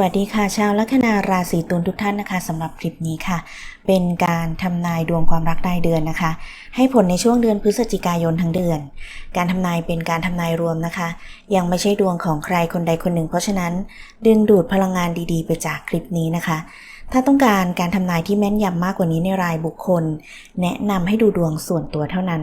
วัสดีค่ะ ชาวลัคนาราศีตุลทุกท่านนะคะสำหรับคลิปนี้ค่ะ เป็นการทำนายดวงความรักรายเดือนนะคะ ให้ผลในช่วงเดือนพฤศจิกายนทั้งเดือน การทำนายเป็นการทำนายรวมนะคะ ยังไม่ใช่ดวงของใครคนใดคนหนึ่ง เพราะฉะนั้น ดึงดูดพลังงานดีๆ ไปจากคลิปนี้นะคะ ถ้าต้องการการทำนายที่แม่นยำมากกว่านี้ในรายบุคคล แนะนำให้ดูดวงส่วนตัวเท่านั้น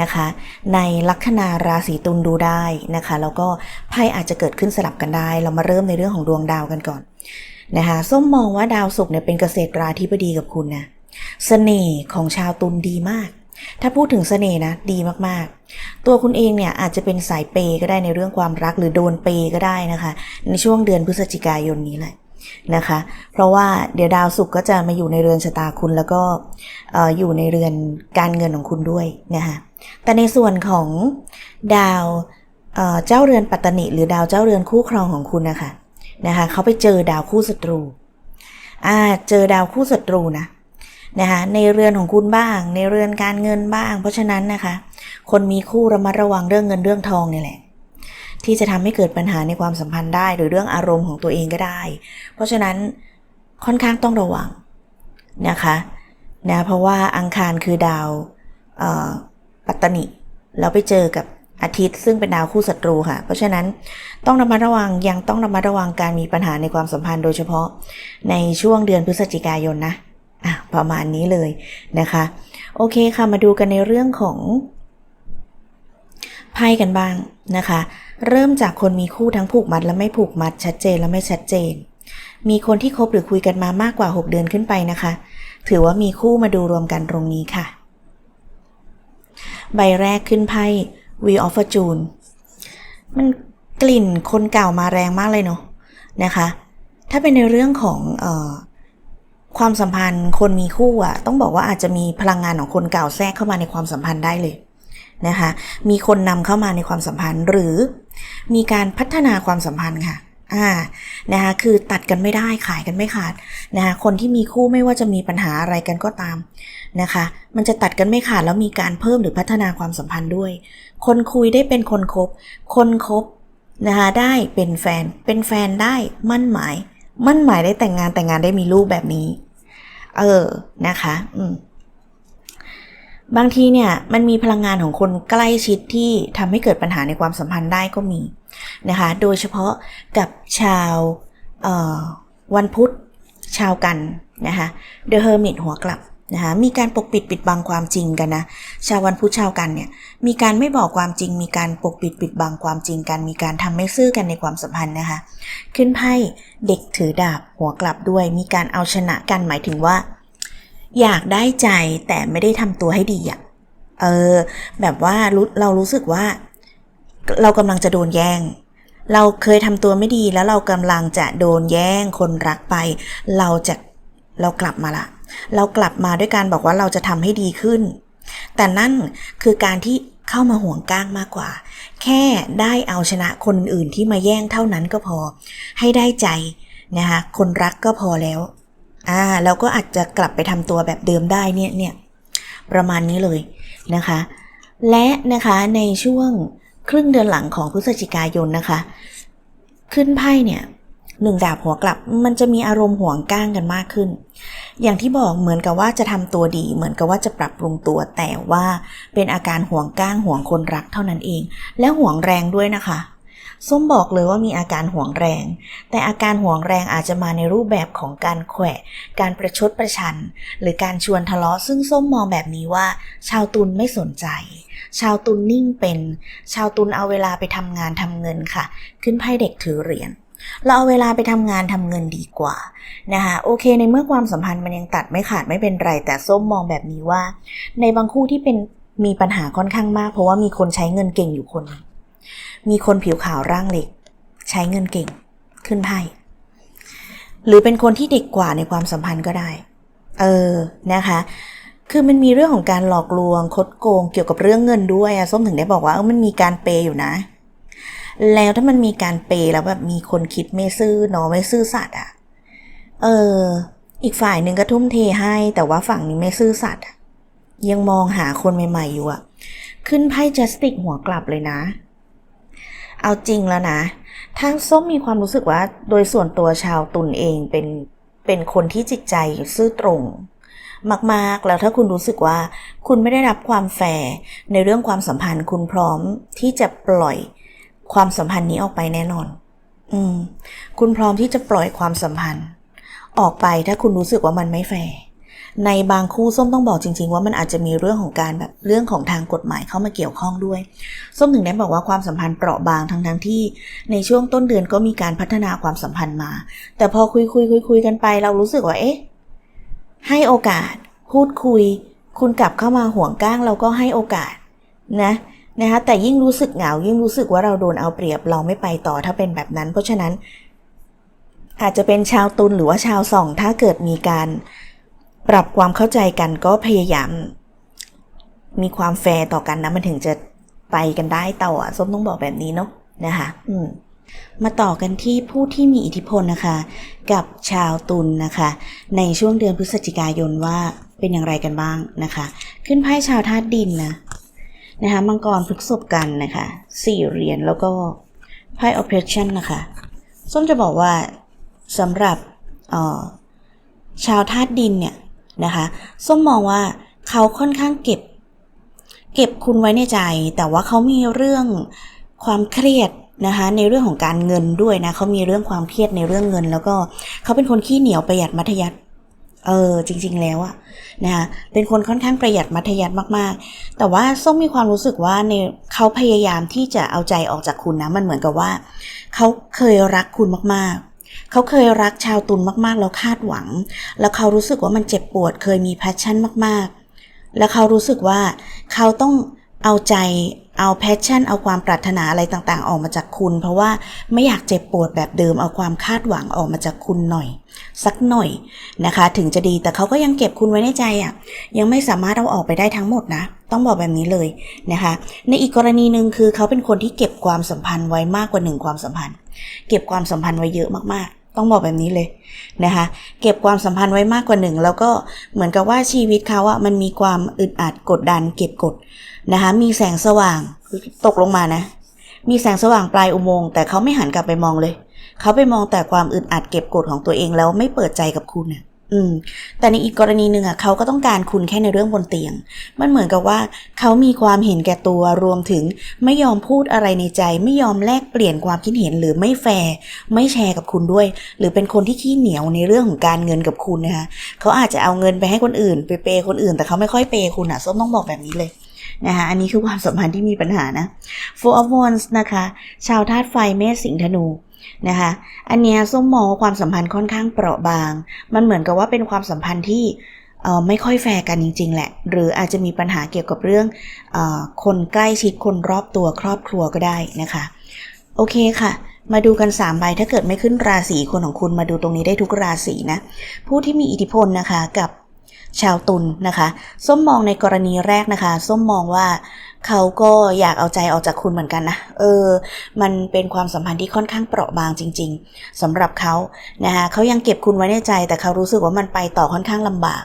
นะคะ ในลัคนาราศีตุลดูได้นะคะ แล้วก็ไพ่อาจจะเกิดขึ้นสลับกันได้ เรามาเริ่มในเรื่องของดวงดาวกันก่อนนะคะส้มมองว่าดาวศุกร์เนี่ยเป็นเกษตรราธิบดีกับคุณนะเสน่ห์ของชาวตุลดีมาก ถ้าพูดถึงเสน่ห์นะดีมากๆ ตัวคุณเองเนี่ยอาจจะเป็นสายเปย์ก็ได้ในเรื่องความรักหรือโดนเปย์ก็ได้นะคะ ในช่วงเดือนพฤศจิกายนนี้แหละนะคะ เพราะว่าเดี๋ยวดาวศุกร์ก็จะมาอยู่ในเรือนชะตาคุณแล้วก็เอ่ออยู่ในเรือนการเงินของคุณด้วยนะคะ แต่ในส่วนของดาวเจ้าเรือนปัตตนิหรือดาวเจ้าเรือนคู่ครองของคุณนะคะนะคะเขาไปเจอดาวคู่ศัตรูอ่าเจอดาวคู่ศัตรูนะนะคะในเรือนของคุณบ้าง ในเรือนการเงินบ้าง เพราะฉะนั้นนะคะ คนมีคู่ระมัดระวังเรื่องเงินเรื่องทองนี่แหละ ที่จะทำให้เกิดปัญหาในความสัมพันธ์ได้ หรือเรื่องอารมณ์ของตัวเองก็ได้ เพราะฉะนั้นค่อนข้างต้องระวังนะคะนะเพราะว่าอังคารคือดาวเปัตตนิแล้วไปเจอกับอาทิตย์ซึ่งเป็นดาวคู่ศัตรูค่ะ เพราะฉะนั้นต้องระมัดระวังยังต้องระมัดระวังการมีปัญหาในความสัมพันธ์โดยเฉพาะในช่วงเดือนพฤศจิกายนนะอะประมาณนี้เลยนะคะ โอเคค่ะมาดูกันในเรื่องของไพ่กันบ้างนะคะ เริ่มจากคนมีคู่ทั้งผูกมัดและไม่ผูกมัดชัดเจนและไม่ชัดเจน มีคนที่คบหรือคุยกันมามากกว่า 6 เดือนขึ้นไปนะคะ ถือว่ามีคู่มาดูรวมกันตรงนี้ค่ะ ใบแรกขึ้นไพ่ Wheel of Fortune มันกลิ่นคนเก่ามาแรงมากเลยเนาะนะคะ ถ้าเป็นในเรื่องของออความสัมพันธ์คนมีคู่อะต้องบอกว่าอาจจะมีพลังงานของคนเก่าแทรกเข้ามาในความสัมพันธ์ได้เลยนะคะ มีคนนำเข้ามาในความสัมพันธ์หรือมีการพัฒนาความสัมพันธ์ค่ะ อ่านะคะคือตัดกันไม่ได้ขายกันไม่ขาดนะคะคนที่มีคู่ไม่ว่าจะมีปัญหาอะไรกันก็ตามนะคะ มันจะตัดกันไม่ขาดแล้วมีการเพิ่มหรือพัฒนาความสัมพันธ์ด้วย คนคุยได้เป็นคนคบ คนคบนะคะได้เป็นแฟน เป็นแฟนได้มั่นหมาย มั่นหมายได้แต่งงานแต่งงานได้มีลูกแบบนี้ เออนะคะอืมบางทีเนี่ยมันมีพลังงานของคนใกล้ชิดที่ทำให้เกิดปัญหาในความสัมพันธ์ได้ก็มี นะคะ โดยเฉพาะกับชาววันพุธชาวกันนะคะ The Hermit หัวกลับนะคะมีการปกปิดปิดบังความจริงกันนะชาววันพุธชาวกันเนี่ยมีการไม่บอกความจริง มีการปกปิดปิดบังความจริงกัน มีการทำไม่ซื่อกันในความสัมพันธ์นะคะขึ้นไพ่เด็กถือดาบหัวกลับด้วย มีการเอาชนะกันหมายถึงว่า อยากได้ใจแต่ไม่ได้ทำตัวให้ดีอะเออแบบว่ารู้เรารู้สึกว่า เรากำลังจะโดนแย่ง เราเคยทำตัวไม่ดีแล้วเรากำลังจะโดนแย่งคนรักไป เราจะเรากลับมาละ เรากลับมาด้วยการบอกว่าเราจะทำให้ดีขึ้น แต่นั่นคือการที่เข้ามาห่วงก้างมากกว่า แค่ได้เอาชนะคนอื่นที่มาแย่งเท่านั้นก็พอ ให้ได้ใจนะคะคนรักก็พอแล้วอ่าเราก็อาจจะกลับไปทำตัวแบบเดิมได้เนี่ยเนี่ยประมาณนี้เลยนะคะ และนะคะในช่วง ครึ่งเดือนหลังของพฤศจิกายนนะคะ ขึ้นไพ่เนี่ยหนึ่งดาบหัวกลับมันจะมีอารมณ์ห่วงก้างกันมากขึ้น อย่างที่บอกเหมือนกับว่าจะทำตัวดี เหมือนกับว่าจะปรับปรุงตัวแต่ว่าเป็นอาการห่วงก้างห่วงคนรักเท่านั้นเอง และห่วงแรงด้วยนะคะ ส้มบอกเลยว่ามีอาการห่วงแรง แต่อาการห่วงแรงอาจจะมาในรูปแบบของการแขวะ การประชดประชัน หรือการชวนทะเลาะ ซึ่งส้มมองแบบนี้ว่า ชาวตุลไม่สนใจ ชาวตุลนิ่งเป็น ชาวตุลเอาเวลาไปทำงานทำเงินค่ะ ขึ้นไพ่เด็กถือเหรียญเราเอาเวลาไปทำงานทำเงินดีกว่านะคะโอเค ในเมื่อความสัมพันธ์มันยังตัดไม่ขาดไม่เป็นไร แต่ส้มมองแบบนี้ว่า ในบางคู่ที่เป็นมีปัญหาค่อนข้างมาก เพราะว่ามีคนใช้เงินเก่งอยู่คนนึง มีคนผิวขาวร่างเล็ก ใช้เงินเก่ง ขึ้นไพ่หรือเป็นคนที่เด็กกว่าในความสัมพันธ์ก็ได้ เออ นะคะ คือมันมีเรื่องของการหลอกลวง คดโกง เกี่ยวกับเรื่องเงินด้วยอะส้มถึงได้บอกว่าเออมันมีการเปย์อยู่นะ แล้วถ้ามันมีการเปย์แล้วแบบมีคนคิดไม่ซื่อเนาะไม่ซื่อสัตย์อะเออ อีกฝ่ายหนึ่งก็ทุ่มเทให้ แต่ว่าฝั่งนี้ไม่ซื่อสัตย์ยังมองหาคนใหม่ ๆ อยู่อะขึ้นไพ่จัสติกหัวกลับเลยนะ เอาจริงแล้วนะถ้าส้มมีความรู้สึกว่าโดยส่วนตัวชาวตุลเองเป็นเป็นคนที่จิตใจซื่อตรง มากๆ แล้วถ้าคุณรู้สึกว่า คุณไม่ได้รับความแฟร์ในเรื่องความสัมพันธ์คุณพร้อมที่จะปล่อยความสัมพันธ์นี้ออกไปแน่นอน อืม คุณพร้อมที่จะปล่อยความสัมพันธ์ ออกไปถ้าคุณรู้สึกว่ามันไม่แฟร์ ในบางคู่ส้มต้องบอกจริง ๆ ว่ามันอาจจะมีเรื่องของการแบบเรื่องของทางกฎหมายเข้ามาเกี่ยวข้องด้วย ส้มถึงได้บอกว่าความสัมพันธ์เปราะบางทั้งทั้งที่ ในช่วงต้นเดือนก็มีการพัฒนาความสัมพันธ์มา แต่พอคุยคุยคุยคุยกันไป เรารู้สึกว่าเอ๊ะให้โอกาส พูดคุย คุณกลับเข้ามาห่วงก้างเราก็ให้โอกาสนะนะคะแต่ยิ่งรู้สึกเหงายิ่งรู้สึกว่าเราโดนเอาเปรียบเราไม่ไปต่อถ้าเป็นแบบนั้น เพราะฉะนั้นอาจจะเป็นชาวตุลหรือว่าชาวส่อง ถ้าเกิดมีการ ปรับความเข้าใจกันก็พยายาม มีความแฟร์ต่อกันนะมันถึงจะไปกันได้ต่ออะส้มต้องบอกแบบนี้เนาะนะคะอืมมาต่อกันที่ผู้ที่มีอิทธิพลนะคะ กับชาวตุลนะคะ ในช่วงเดือนพฤศจิกายนว่าเป็นอย่างไรกันบ้างนะคะ ขึ้นไพ่ชาวธาตุดินนะนะคะมังกรพฤกษบกันนะคะสี่เหรียญแล้วก็ไพ่ oppression นะคะส้มจะบอกว่าสำหรับชาวธาตุดินเนี่ย นะคะส้มมองว่าเขาค่อนข้างเก็บ เก็บคุณไว้ในใจ แต่ว่าเขามีเรื่องความเครียดนะคะในเรื่องของการเงินด้วยนะเขามีเรื่องความเครียดในเรื่องเงิน แล้วก็เขาเป็นคนขี้เหนียวประหยัดมัธยัติเออจริง ๆ แล้วอะนะคะเป็นคนค่อนข้างประหยัดมัธยัติมากๆ แต่ว่าส้มมีความรู้สึกว่าในเขาพยายามที่จะเอาใจออกจากคุณนะมันเหมือนกับว่า เขาเคยรักคุณมากๆ เขาเคยรักชาวตุนมากๆ แล้วคาดหวัง แล้วเขารู้สึกว่ามันเจ็บปวดเคยมีแพชชั่นมากๆ แล้วเขารู้สึกว่าเขาต้อง เอาใจเอาแพชชั่น เอาความปรารถนาอะไรต่างๆ ออกมาจากคุณ เพราะว่าไม่อยากเจ็บปวดแบบเดิม เอาความคาดหวังออกมาจากคุณหน่อย สักหน่อยนะคะ ถึงจะดีแต่เขาก็ยังเก็บคุณไว้ในใจอะ่ะ ยังไม่สามารถเอาออกไปได้ทั้งหมดนะ ต้องบอกแบบนี้เลยนะคะ ในอีกกรณีหนึ่งคือเขาเป็นคนที่เก็บความสัมพันธ์ไว้มากกว่าหนึ่งความสัมพันธ์ เก็บความสัมพันธ์ไว้เยอะมากๆ ต้องบอกแบบนี้เลยนะคะ เก็บความสัมพันธ์ไว้มากกว่าหนึ่งแล้วก็เหมือนกับว่าชีวิตเขาอะมันมีความอึดอัดกดดัน เก็บกด นะคะมีแสงสว่างตกลงมานะ มีแสงสว่างปลายอุโมงค์แต่เขาไม่หันกลับไปมองเลย เขาไปมองแต่ความอึดอัดเก็บกดของตัวเองแล้วไม่เปิดใจกับคุณเนี่ยอืมแต่ในอีกกรณีหนึ่งอะเขาก็ต้องการคุณแค่ในเรื่องบนเตียง มันเหมือนกับว่า เขามีความเห็นแก่ตัวรวมถึงไม่ยอมพูดอะไรในใจ ไม่ยอมแลกเปลี่ยนความคิดเห็นหรือไม่แฟร์ไม่แชร์กับคุณด้วย หรือเป็นคนที่ขี้เหนียวในเรื่องของการเงินกับคุณนะคะเขาอาจจะเอาเงินไปให้คนอื่น ไปเปย์คนอื่น แต่เขาไม่ค่อยเปย์คุณอะส้มต้องบอกแบบนี้เลย นะคะอันนี้คือความสัมพันธ์ที่มีปัญหานะ Four of Wands นะคะ ชาวธาตุไฟเมษสิงห์ธนูนะคะ อันเนี้ยส้มมองว่าความสัมพันธ์ค่อนข้างเปราะบาง มันเหมือนกับว่าเป็นความสัมพันธ์ที่ไม่ค่อยแฟร์กันจริง ๆ แหละ หรืออาจจะมีปัญหาเกี่ยวกับเรื่องอคนใกล้ชิดคนรอบตัวครอบครัวก็ได้นะคะ โอเคค่ะ มาดูกัน3ใบถ้าเกิดไม่ขึ้นราศีคนของคุณมาดูตรงนี้ได้ทุกราศีนะ ผู้ที่มีอิทธิพลนะคะกับ ชาวตุลนนะคะส้มมองในกรณีแรกนะคะส้มมองว่าเขาก็อยากเอาใจออกจากคุณเหมือนกันนะ เออ มันเป็นความสัมพันธ์ที่ค่อนข้างเปราะบางจริง ๆสำหรับเขานะคะเขายังเก็บคุณไว้ในใจ แต่เขารู้สึกว่ามันไปต่อค่อนข้างลำบาก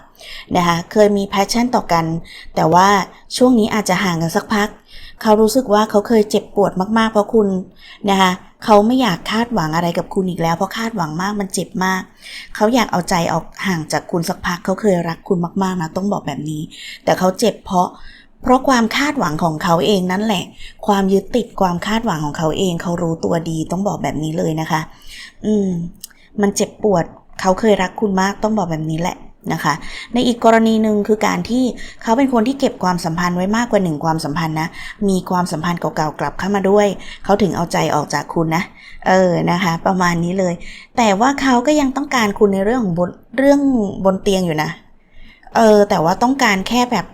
นะคะเคยมีแพชชั่นต่อกัน แต่ว่าช่วงนี้อาจจะห่างกันสักพัก เขารู้สึกว่าเขาเคยเจ็บปวดมากๆ เพราะคุณนะคะเขาไม่อยากคาดหวังอะไรกับคุณอีกแล้ว เพราะคาดหวังมากมันเจ็บมาก เขาอยากเอาใจออกห่างจากคุณสักพักเขาเคยรักคุณมากๆนะต้องบอกแบบนี้ แต่เขาเจ็บเพราะเพราะความคาดหวังของเขาเองนั่นแหละ ความยึดติดความคาดหวังของเขาเองเขารู้ตัวดีต้องบอกแบบนี้เลยนะคะ อืม มันเจ็บปวด เขาเคยรักคุณมากต้องบอกแบบนี้แหละ นะคะ ในอีกกรณีหนึ่งคือการที่เขาเป็นคนที่เก็บความสัมพันธ์ไว้มากกว่าหนึ่งความสัมพันธ์นะมีความสัมพันธ์เก่าๆกลับเข้ามาด้วย เขาถึงเอาใจออกจากคุณนะเออนะคะ ประมาณนี้เลย แต่ว่าเขาก็ยังต้องการคุณในเรื่องของบนเรื่องบนเตียงอยู่นะเออแต่ว่าต้องการแค่แบบ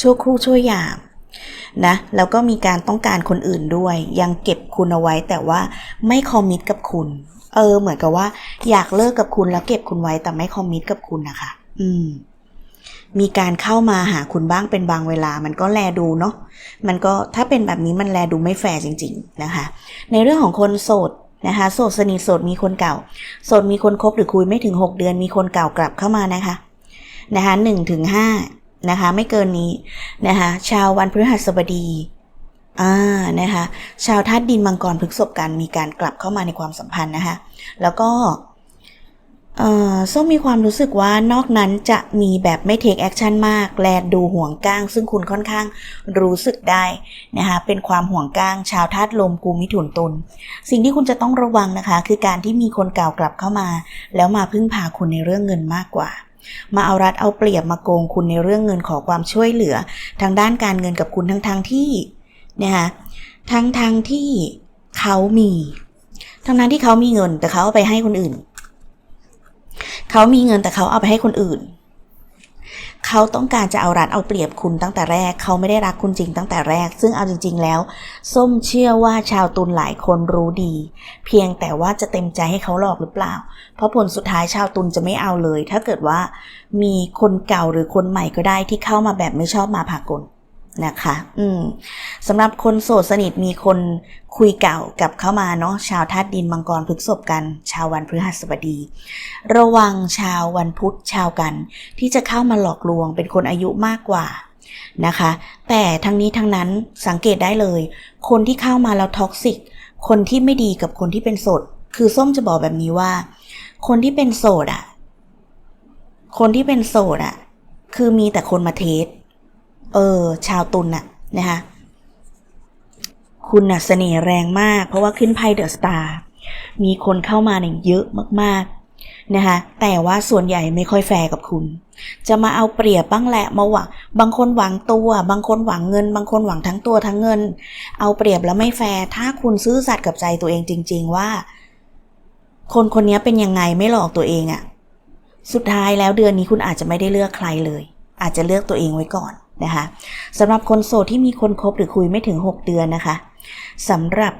ชั่วครู่ชั่วยามนะแล้วก็มีการต้องการคนอื่นด้วย ยังเก็บคุณเอาไว้แต่ว่าไม่คอมมิตกับคุณ เออ เหมือนกับว่า อยากเลิกกับคุณแล้วเก็บคุณไว้แต่ไม่คอมมิตกับคุณนะคะ อืม มีการเข้ามาหาคุณบ้างเป็นบางเวลา มันก็แลดูเนาะ มันก็ถ้าเป็นแบบนี้มันแลดูไม่แฟร์จริง ๆ นะคะ ในเรื่องของคนโสดนะคะโสดสนิทโสดมีคนเก่า โสดมีคนคบหรือคุยไม่ถึง 6 เดือนมีคนเก่ากลับเข้ามานะคะนะคะหนึ่งถึงห้านะคะไม่เกินนี้นะคะชาววันพฤหัสบดีอ่านะคะชาวธาตุดินมังกรพฤกษภกันมีการกลับเข้ามาในความสัมพันธ์นะคะแล้วก็ เอ่อส้มมีความรู้สึกว่านอกนั้นจะมีแบบไม่เทคแอคชั่นมาก แลดูห่วงก้าง ซึ่งคุณค่อนข้างรู้สึกได้นะคะเป็นความห่วงก้าง ชาวธาตุลมกูมิถุนตุลสิ่งที่คุณจะต้องระวังนะคะ คือการที่มีคนเก่ากลับเข้ามา แล้วมาพึ่งพาคุณในเรื่องเงินมากกว่า มาเอารัดเอาเปรียบมาโกงคุณในเรื่องเงินขอความช่วยเหลือ ทางด้านการเงินกับคุณทั้งทางที่นะคะทั้งทางที่เขามี ทั้งนั้นที่เขามีเงินแต่เขาเอาไปให้คนอื่น เขามีเงินแต่เขาเอาไปให้คนอื่น เขาต้องการจะเอารัดเอาเปรียบคุณตั้งแต่แรก เขาไม่ได้รักคุณจริงตั้งแต่แรก ซึ่งเอาจริง ๆ แล้ว ส้มเชื่อว่าชาวตุลหลายคนรู้ดี เพียงแต่ว่าจะเต็มใจให้เขาหลอกหรือเปล่า เพราะผลสุดท้ายชาวตุลจะไม่เอาเลย ถ้าเกิดว่ามีคนเก่าหรือคนใหม่ก็ได้ที่เข้ามาแบบไม่ชอบมาพากล นะคะ อืมสำหรับคนโสดสนิทมีคนคุยเก่ากับเข้ามาเนาะชาวธาตุดินมังกรพฤกษภกัน ชาววันพฤหัสบดี ระวังชาววันพุธชาวกัน ที่จะเข้ามาหลอกลวงเป็นคนอายุมากกว่านะคะ แต่ทั้งนี้ทั้งนั้นสังเกตได้เลย คนที่เข้ามาแล้วท็อกซิก คนที่ไม่ดีกับคนที่เป็นโสด คือส้มจะบอกแบบนี้ว่า คนที่เป็นโสดอะคนที่เป็นโสดอะ คือมีแต่คนมาเทส เออชาวตุลน่ะนะคะคุณน่ะเสน่ห์แรงมาก เพราะว่าขึ้นไพ่เดอะสตาร์มีคนเข้ามาเนี่ยเยอะมากๆนะคะแต่ว่าส่วนใหญ่ไม่ค่อยแฟร์กับคุณ จะมาเอาเปรียบบ้างแหละมาหวังบางคนหวังตัว บางคนหวังเงิน บางคนหวังทั้งตัวทั้งเงิน เอาเปรียบแล้วไม่แฟร์ถ้าคุณซื่อสัตย์กับใจตัวเองจริง ๆ ว่า คนคนนี้เป็นยังไงไม่หลอกตัวเองอะสุดท้ายแล้วเดือนนี้คุณอาจจะไม่ได้เลือกใครเลย อาจจะเลือกตัวเองไว้ก่อน นะคะสำหรับคนโสดที่มีคนคบหรือคุยไม่ถึง 6 เดือนนะคะสำหรับ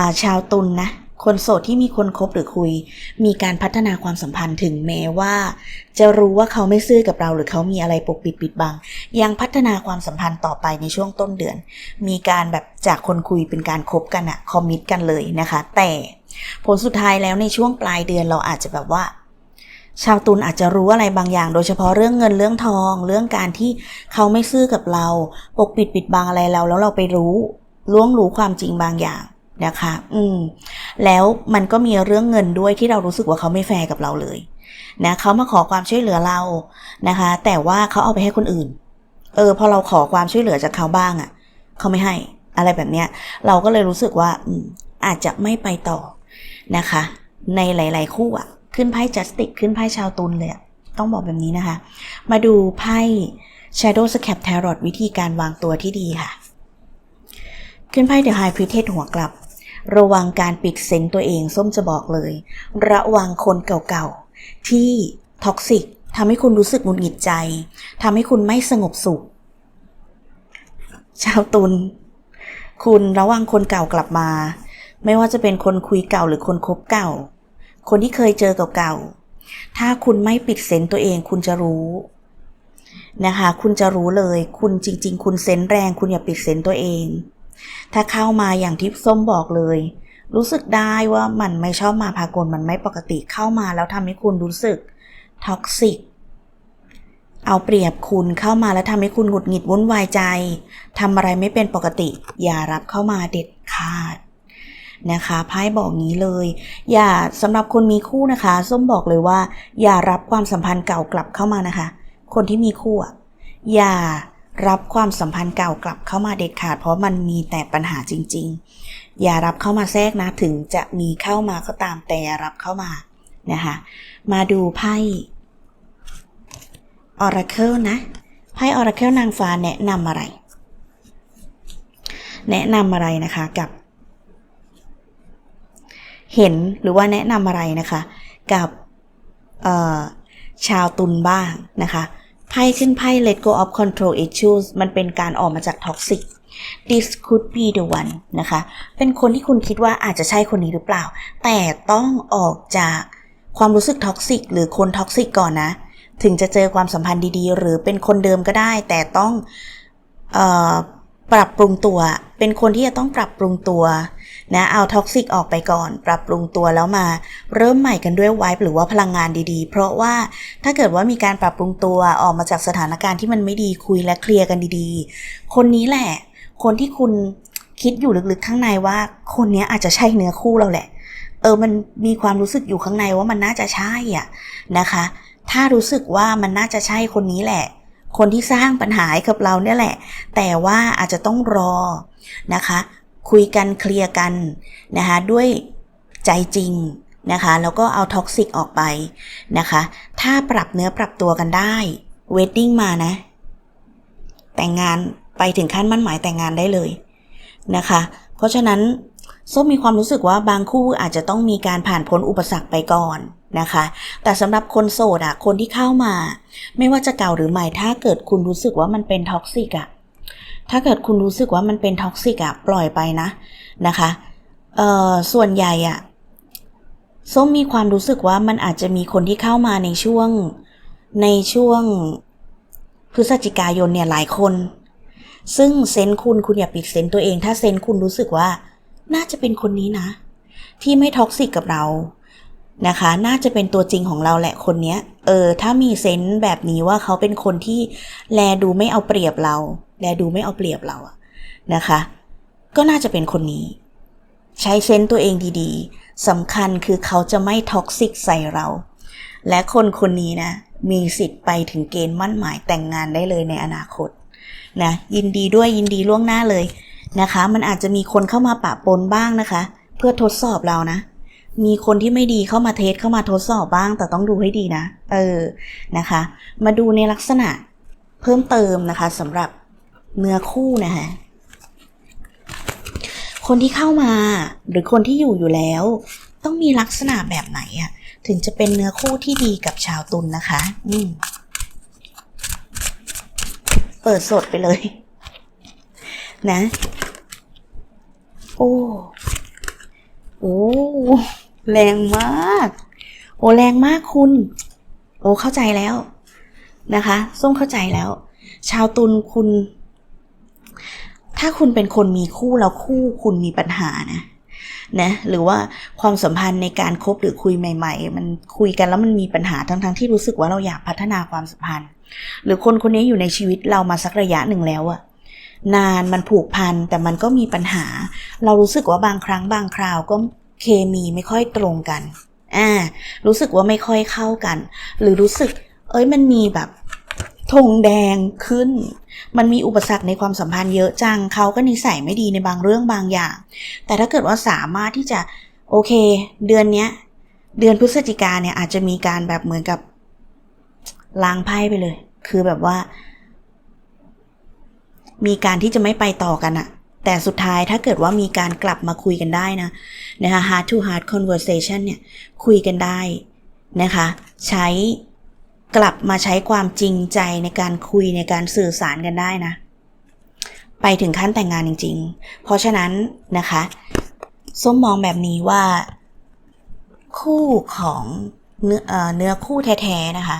าชาวตุลนนะคนโสดที่มีคนคบหรือคุย มีการพัฒนาความสัมพันธ์ถึงแม้ว่า จะรู้ว่าเขาไม่ซื่อกับเรา หรือเขามีอะไรปกปิดปิดบัง ยังพัฒนาความสัมพันธ์ต่อไปในช่วงต้นเดือน มีการแบบจากคนคุยเป็นการคบกันอะคอมมิตกันเลยนะคะ แต่ผลสุดท้ายแล้วในช่วงปลายเดือนเราอาจจะแบบว่า ชาวตุลอาจจะรู้อะไรบางอย่าง โดยเฉพาะเรื่องเงินเรื่องทอง เรื่องการที่เขาไม่ซื่อกับเรา ปกปิดปิดบังอะไรเราแล้วเราไปรู้ล่วงรู้ความจริงบางอย่างนะคะ อืม แล้วมันก็มีเรื่องเงินด้วยที่เรารู้สึกว่าเขาไม่แฟร์กับเราเลยนะเขามาขอความช่วยเหลือเรานะคะ แต่ว่าเขาเอาไปให้คนอื่น เออ พอเราขอความช่วยเหลือจากเขาบ้างอะ่ะ เขาไม่ให้อะไรแบบเนี้ย เราก็เลยรู้สึกว่าอืมอาจจะไม่ไปต่อนะคะ ในหลาย ๆ คู่อะ่ะ ขึ้นไพ่จัสติกขึ้นไพ่ชาวตุลเลยต้องบอกแบบนี้นะคะ มาดูไพ่ Shadow Scap Tarot วิธีการวางตัวที่ดีค่ะ ขึ้นไพ่ The High Priestess หัวกลับ ระวังการปิดเซนต์ตัวเองส้มจะบอกเลย ระวังคนเก่าๆ ที่ท็อกซิกทำให้คุณรู้สึกหงุดหงิดใจทำให้คุณไม่สงบสุข ชาวตุลคุณระวังคนเก่ากลับมา ไม่ว่าจะเป็นคนคุยเก่าหรือคนคบเก่า คนที่เคยเจอเก่าๆ ถ้าคุณไม่ปิดเซนต์ตัวเองคุณจะรู้นะคะ คุณจะรู้เลย คุณจริง ๆ คุณเซนส์แรง คุณอย่าปิดเซนต์ตัวเอง ถ้าเข้ามาอย่างที่ส้มบอกเลย รู้สึกได้ว่ามันไม่ชอบมาพากลมันไม่ปกติเข้ามาแล้วทำให้คุณรู้สึกท็อกซิกเอาเปรียบคุณเข้ามาแล้วทำให้คุณหงุดหงิดวุ่นวายใจทำอะไรไม่เป็นปกติ อย่ารับเข้ามาเด็ดขาด นะคะไพ่บอกงี้เลย อย่าสำหรับคนมีคู่นะคะ ส้มบอกเลยว่า อย่ารับความสัมพันธ์เก่ากลับเข้ามานะคะ คนที่มีคู่อะอย่ารับความสัมพันธ์เก่ากลับเข้ามาเด็ดขาด เพราะมันมีแต่ปัญหาจริง ๆ อย่ารับเข้ามาแทรกนะถึงจะมีเข้ามาก็ตามแต่อย่ารับเข้ามานะคะมาดูไพ่ Oracle นะไพ่ Oracle นางฟ้าแนะนำอะไร แนะนำอะไรนะคะกับ เห็นหรือว่าแนะนำอะไรนะคะ กับชาวตุลบ้างนะคะไพ่ขึ้นไพ่ let go of control issues มันเป็นการออกมาจาก toxic this could be the one นะคะ เป็นคนที่คุณคิดว่าอาจจะใช่คนนี้หรือเปล่า แต่ต้องออกจากความรู้สึกท็อกซิกหรือคนท็อกซิกก่อนนะ ถึงจะเจอความสัมพันธ์ดีๆ หรือเป็นคนเดิมก็ได้ แต่ต้องออปรับปรุงตัว เป็นคนที่จะต้องปรับปรุงตัว นะเอาท็อกซิกออกไปก่อน ปรับปรุงตัวแล้วมา เริ่มใหม่กันด้วยไวบ์หรือว่าพลังงานดีๆ เพราะว่าถ้าเกิดว่ามีการปรับปรุงตัวออกมาจากสถานการณ์ที่มันไม่ดีคุยและเคลียร์กันดีๆ คนนี้แหละ คนที่คุณคิดอยู่ลึกๆข้างในว่า คนนี้อาจจะใช่เนื้อคู่เราแหละ เออมันมีความรู้สึกอยู่ข้างในว่ามันน่าจะใช่อะนะคะ ถ้ารู้สึกว่ามันน่าจะใช่คนนี้แหละคนที่สร้างปัญหาให้กับเราเนี่ยแหละ แต่ว่าอาจจะต้องรอนะคะ คุยกันเคลียร์กันนะคะด้วยใจจริงนะคะแล้วก็เอาท็อกซิกออกไปนะคะ ถ้าปรับเนื้อปรับตัวกันได้เวดดิ้งมานะ แต่งงานไปถึงขั้นมั่นหมายแต่งงานได้เลยนะคะ เพราะฉะนั้นส้มมีความรู้สึกว่าบางคู่อาจจะต้องมีการผ่านพ้นอุปสรรคไปก่อนนะคะ แต่สำหรับคนโสดอะคนที่เข้ามา ไม่ว่าจะเก่าหรือใหม่ถ้าเกิดคุณรู้สึกว่ามันเป็นท็อกซิกอะ ถ้าเกิดคุณรู้สึกว่ามันเป็นท็อกซิกอะปล่อยไปนะนะคะเอ่อส่วนใหญ่อะส้มมีความรู้สึกว่ามันอาจจะมีคนที่เข้ามาในช่วงในช่วงพฤศจิกายนเนี่ยหลายคน ซึ่งเซนคุณคุณอย่าปิดเซนตัวเอง ถ้าเซนคุณรู้สึกว่า น่าจะเป็นคนนี้นะ ที่ไม่ท็อกซิกกับเรา นะคะ น่าจะเป็นตัวจริงของเราแหละคนเนี้ย เออ ถ้ามีเซนส์แบบนี้ว่าเขาเป็นคนที่แลดูไม่เอาเปรียบเรา แลดูไม่เอาเปรียบเราอะนะคะ ก็น่าจะเป็นคนนี้ ใช้เซนส์ตัวเองดีๆสำคัญคือเขาจะไม่ท็อกซิกใส่เรา และคนคนนี้นะ มีสิทธิ์ไปถึงเกณฑ์มั่นหมายแต่งงานได้เลยในอนาคตนะยินดีด้วยยินดีล่วงหน้าเลยนะคะ มันอาจจะมีคนเข้ามาปะปนบ้างนะคะ เพื่อทดสอบเรานะ มีคนที่ไม่ดีเข้ามาเทสเข้ามาทดสอบบ้าง แต่ต้องดูให้ดีนะ เออนะคะ มาดูในลักษณะเพิ่มเติมนะคะสำหรับเนื้อคู่นะคะคนที่เข้ามาหรือคนที่อยู่อยู่แล้ว ต้องมีลักษณะแบบไหนอะถึงจะเป็นเนื้อคู่ที่ดีกับชาวตุลนนะคะ อืมเปิดสดไปเลย นะ โอ้ โอ้ แรงมาก โอ้แรงมากคุณ โอ้เข้าใจแล้วนะคะส้มเข้าใจแล้ว ชาวตุลคุณ ถ้าคุณเป็นคนมีคู่แล้วคู่คุณมีปัญหานะนะหรือว่าความสัมพันธ์ในการคบหรือคุยใหม่ ๆ มันคุยกันแล้วมันมีปัญหาทั้งๆที่รู้สึกว่าเราอยากพัฒนาความสัมพันธ์ หรือคนคนนี้อยู่ในชีวิตเรามาสักระยะหนึ่งแล้วอะนานมันผูกพันแต่มันก็มีปัญหา เรารู้สึกว่าบางครั้งบางคราวก็ เคมีไม่ค่อยตรงกัน อ่า รู้สึกว่าไม่ค่อยเข้ากัน หรือรู้สึก เอ้ยมันมีแบบธงแดงขึ้น มันมีอุปสรรคในความสัมพันธ์เยอะจัง เขาก็นิสัยไม่ดีในบางเรื่องบางอย่าง แต่ถ้าเกิดว่าสามารถที่จะ โอเค เดือนเนี้ย เดือนพฤศจิกาเนี่ยอาจจะมีการแบบเหมือนกับล้างไพ่ไปเลย คือแบบว่า มีการที่จะไม่ไปต่อกันอะ แต่สุดท้ายถ้าเกิดว่ามีการกลับมาคุยกันได้นะนะคะ heart to heart conversation เนี่ยคุยกันได้นะคะ ใช้กลับมาใช้ความจริงใจในการคุยในการสื่อสารกันได้นะ ไปถึงขั้นแต่งงานจริง ๆ เพราะฉะนั้นนะคะส้มมองแบบนี้ว่า คู่ของเนื้อเอ่อเนื้อคู่แท้ๆนะคะ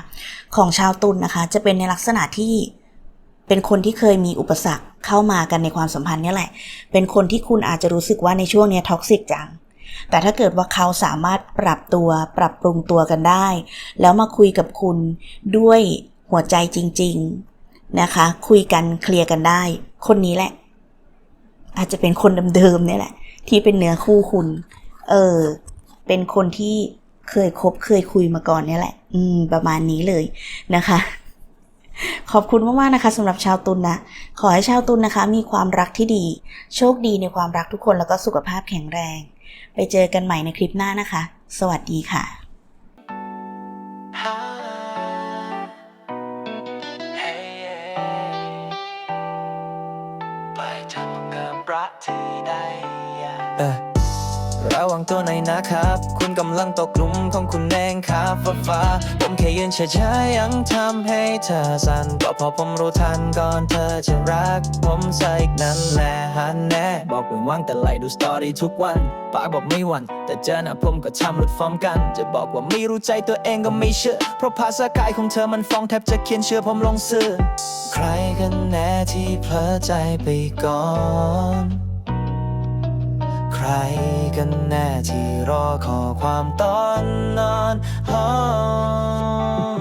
ของชาวตุลนนะคะ จะเป็นในลักษณะที่ เป็นคนที่เคยมีอุปสรรคเข้ามากันในความสัมพันธ์นี่แหละ เป็นคนที่คุณอาจจะรู้สึกว่าในช่วงนี้ท็อกซิกจัง แต่ถ้าเกิดว่าเขาสามารถปรับตัวปรับปรุงตัวกันได้ แล้วมาคุยกับคุณด้วยหัวใจจริง ๆนะคะ คุยกันเคลียร์กันได้ คนนี้แหละ อาจจะเป็นคนเดิมๆนี่แหละ ที่เป็นเนื้อคู่คุณ เออ เป็นคนที่เคยคบเคยคุยมาก่อนเนี่ยแหละ อืม ประมาณนี้เลยนะคะ ขอบคุณมากๆนะคะสำหรับชาวตุลนะขอให้ชาวตุลนะคะ มีความรักที่ดี โชคดีในความรักทุกคนแล้วก็สุขภาพแข็งแรง ไปเจอกันใหม่ในคลิปหน้านะคะ สวัสดีค่ะไปทำกับรักที่ใดเออ ระวังตัวหน่อยนะครับ คุณกำลังตกหลุมของคุณเองครับฟ้าฟ้าผมแค่ยืนเฉยๆยังทำให้เธอสั่นก็พอผมรู้ทันก่อนเธอจะรัก ผมซะอีกนั่นแหละฮันแน่บอกเพิ่งว่างแต่ไล่ดูสตอรี่ทุกวันปากบอกไม่หวันแต่เจอหน้าผมก็ทำหลุดฟอร์มกัน จะบอกว่าไม่รู้ใจตัวเองก็ไม่เชื่อ เพราะภาษากายของเธอมันฟ้องแทบจะเขียนเชื่อผมลงเสื้อใครกันแน่ที่เพลอใจไปก่อน กันแน่ที่รอขอความตอนนอนอ